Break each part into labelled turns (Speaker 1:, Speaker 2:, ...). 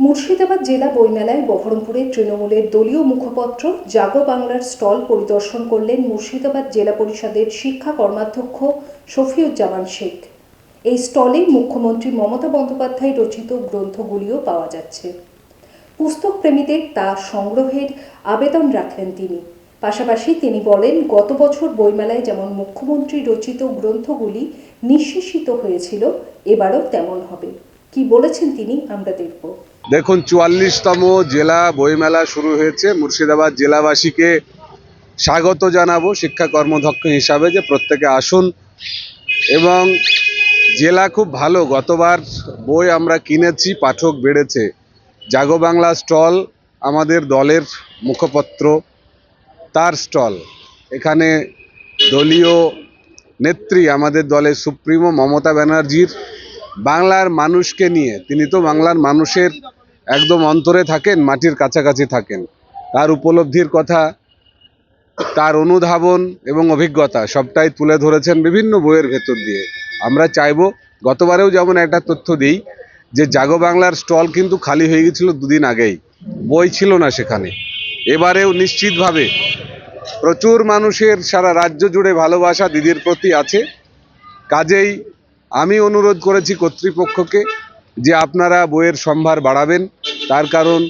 Speaker 1: মুর্শিদাবাদ জেলা বইমেলায় বহরমপুরে তৃণমূলের দলীয় মুখপত্র জাগো বাংলার স্টল পরিদর্শন করলেন মুর্শিদাবাদ জেলা পরিষদের শিক্ষা কর্মাধ্যক্ষ শফিউজ্জামান শেখ। এই স্টলে মুখ্যমন্ত্রী মমতা বন্দ্যোপাধ্যায় রচিত গ্রন্থগুলিও পাওয়া যাচ্ছে। পুস্তক প্রেমীদের তা সংগ্রহের আবেদন রাখলেন তিনি। পাশাপাশি তিনি বলেন, গত বছর বইমেলায় যেমন মুখ্যমন্ত্রী রচিত গ্রন্থগুলি নিঃশেষিত হয়েছিল, এবারও তেমন হবে। কি বলেছেন তিনি আমরা দেখব।
Speaker 2: দেখুন, চুয়াল্লিশতম জেলা বইমেলা শুরু হয়েছে। মুর্শিদাবাদ জেলাবাসীকে স্বাগত জানাব শিক্ষা কর্মদক্ষ হিসাবে যে প্রত্যেকে আসুন। এবং জেলা খুব ভালো, গতবার বই আমরা কিনেছি, পাঠক বেড়েছে। জাগো বাংলা স্টল, আমাদের দলের মুখপত্র, তার স্টল। এখানে দলীয় নেত্রী আমাদের দলের সুপ্রিমো মমতা ব্যানার্জির বাংলার মানুষকে নিয়ে, তিনি তো বাংলার মানুষের একদম অন্তরে থাকেন, মাটির কাছাকাছি থাকেন। তার উপলব্ধির কথা, তার অনুধাবন এবং অভিজ্ঞতা সবটাই তুলে ধরেছেন বিভিন্ন বইয়ের ভেতর দিয়ে। আমরা চাইব, গতবারেও যেমন একটা তথ্য দিই, যে জাগো বাংলার স্টল কিন্তু খালি হয়ে গেছিল দুদিন আগেই। বই ছিল না সেখানে। এবারেও নিশ্চিতভাবে প্রচুর মানুষের সারা রাজ্য জুড়ে ভালোবাসা দিদির প্রতি আছে। কাজেই আমি অনুরোধ করেছি কর্তৃপক্ষকে যে আপনারা বইয়ের সম্ভার বাড়াবেন, তার কারণ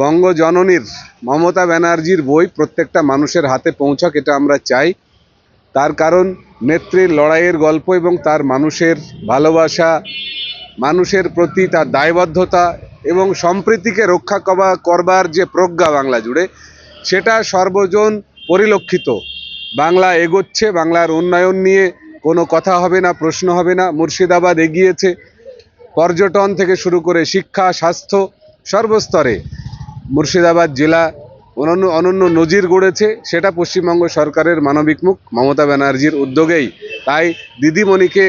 Speaker 2: বঙ্গজননীর মমতা ব্যানার্জির বই প্রত্যেকটা মানুষের হাতে পৌঁছাক, এটা আমরা চাই। তার কারণ নেত্রীর লড়াইয়ের গল্প এবং তার মানুষের ভালোবাসা, মানুষের প্রতি তার দায়বদ্ধতা এবং সম্প্রীতিকে রক্ষা করা করবার যে প্রজ্ঞা বাংলা জুড়ে, সেটা সর্বজন পরিলক্ষিত। বাংলা এগোচ্ছে, বাংলার উন্নয়ন নিয়ে কোনো কথা হবে না, প্রশ্ন হবে না, মুর্শিদাবাদ এগিয়েছে। পর্যটন থেকে শুরু করে শিক্ষা, স্বাস্থ্য সর্বস্তরে মুর্শিদাবাদ জেলা অনন্য অনন্য নজির গড়েছে। সেটা পশ্চিমবঙ্গ সরকারের মানবিক মুখ, মমতা ব্যানার্জির উদ্যোগেই। তাই দিদিমণিকে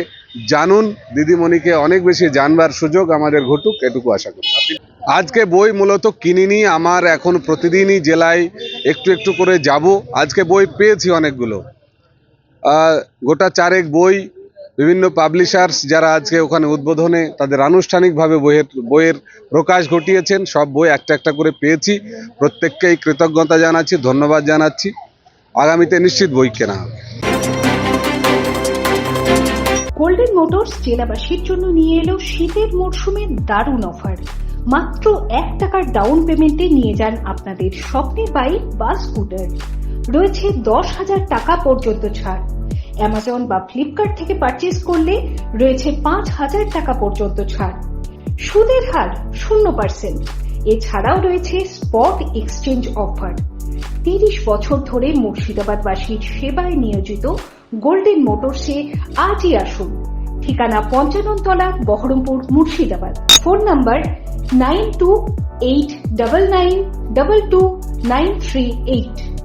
Speaker 2: জানুন, দিদিমণিকে অনেক বেশি জানবার সুযোগ আমাদের ঘটুক, এটুকু আশা করি। আজকে বই মূলত কিনিনি, আমার এখন প্রতিদিনই জেলায় একটু একটু করে যাব। আজকে বই পেয়েছি অনেকগুলো। গোটা চারেক বই বিভিন্ন পাবলিশার্স যারা আজকে ওখানে উদ্বোধনে তাদের আনুষ্ঠানিকভাবে বইয়ের বইয়ের প্রকাশ ঘটিয়েছেন, সব বই একটা একটা করে পেয়েছি। প্রত্যেককেই কৃতজ্ঞতা জানাচ্ছি, ধন্যবাদ জানাচ্ছি। আগামীতে নিশ্চিত বই কেনা হবে।
Speaker 1: গোল্ডেন মোটরস জেলাবাসীর জন্য নিয়ে এলো শীতের মরশুমে দারুণ অফার মাত্র এক টাকার ডাউন পেমেন্টে নিয়ে যান আপনাদের স্বপ্নের বাইক বা স্কুটার রয়েছে দশ হাজার টাকা পর্যন্ত ছাড়। অ্যামাজন বা ফ্লিপকার্ট থেকে পারচেস করলে রয়েছে পাঁচ হাজার টাকা পর্যন্ত ছাড়। সুদের হার শূন্য পার্সেন্ট এছাড়াও রয়েছে স্পট এক্সচেঞ্জ অফার তিরিশ বছর ধরে মুর্শিদাবাদবাসীর সেবায় নিয়োজিত গোল্ডেন মোটরসে আজই আসুন। ঠিকানা Panchanantala Baharampur, Murshidabad. Phone number nine two eight double nine double two nine three eight.